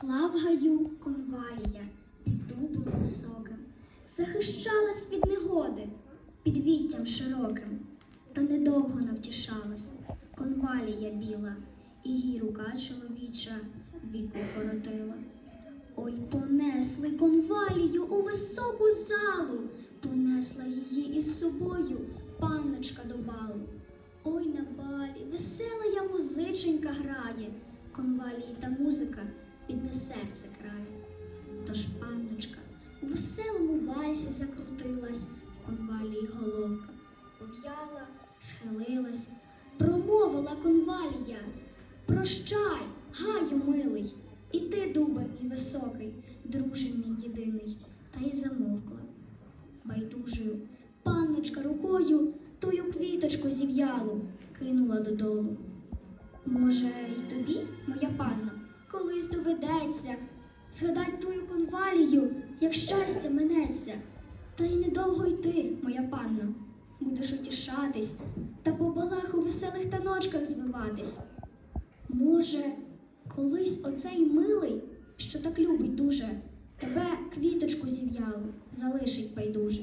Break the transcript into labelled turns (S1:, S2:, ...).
S1: Плав гаю конвалія під дубом високим, захищалась від негоди під віттям широким, та недовго навтішалась конвалія біла, і їй рука чоловіча віку коротила. Ой, понесли конвалію у високу залу, понесла її із собою панночка до балу. Ой, на балі весела музиченька грає, конвалії та музика підне серце крає. Тож панночка у веселому вальсі закрутилась, в конвалії головка пов'яла, схилилась, промовила конвалія. Прощай, гаю милий, і ти, дубе мій високий, друже мій єдиний, та й замовкла. Байдужою панночка рукою тую квіточку зів'ялу кинула додолу. Може, й тобі, моя панно, колись доведеться згадать твою конвалію, як щастя минеться. Та й недовго йти, моя панно, будеш утішатись та по балах у веселих таночках звиватись. Може, колись оцей милий, що так любить дуже, тебе квіточку зів'ялу, залишить байдуже.